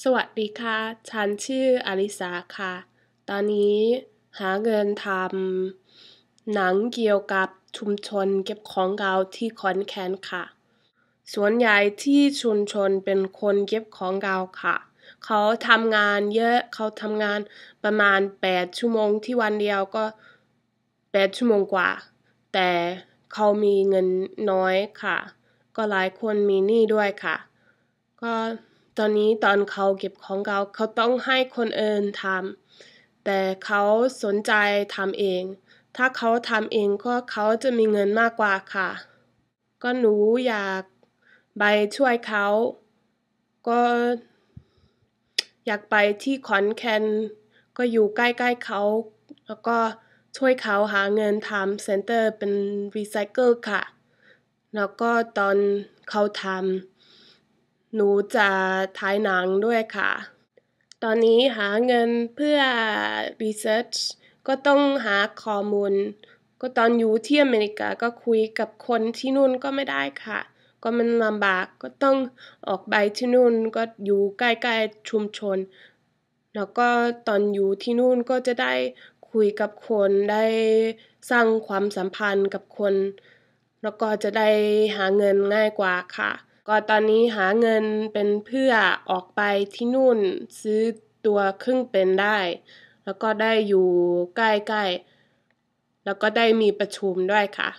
สวัสดีค่ะ ฉันชื่ออลิสาค่ะ ตอนนี้หาเงินทำหนังเกี่ยวกับชุมชนเก็บของเก่าที่ขอนแก่นค่ะ ส่วนใหญ่ที่ชุมชนเป็นคนเก็บของเก่าค่ะ เขาทำงานเยอะ เขาทำงานประมาณแปดชั่วโมงที่วันเดียวก็แปดชั่วโมงกว่า แต่เขามีเงินน้อยค่ะ ก็หลายคนมีหนี้ด้วยค่ะ ก็ ตอนนี้ตอนเขาเก็บของเก่าเขาต้องให้คนอื่นทำแต่เขาสนใจทำเอง ถ้าเขาทำเองก็เขาจะมีเงินมากกว่าค่ะ ก็หนูอยากไปช่วยเขา ก็อยากไปที่ขอนแก่นก็อยู่ใกล้ๆเขา แล้วก็ช่วยเขาหาเงินทำเซ็นเตอร์เป็นรีไซเคิลค่ะ แล้วก็ตอนเขาทำ หนูจะถ่ายหนังด้วยค่ะ ตอนนี้หาเงินเพื่อ research ก็ต้องหาข้อมูล ก็ตอนอยู่ที่อเมริกาก็คุยกับคนที่นู่นก็ไม่ได้ค่ะ ก็มันลำบากก็ต้องออกไปที่นู่นก็อยู่ใกล้ๆชุมชน แล้วก็ตอนอยู่ที่นู่นก็จะได้คุยกับคนได้สร้างความสัมพันธ์กับคน แล้วก็จะได้หาเงินง่ายกว่าค่ะ ก็ตอนนี้หาเงินเป็นเพื่อออกไปที่นู่นซื้อตัวเครื่องเป็นได้ แล้วก็ได้อยู่ใกล้ๆ แล้วก็ได้มีประชุมด้วยค่ะ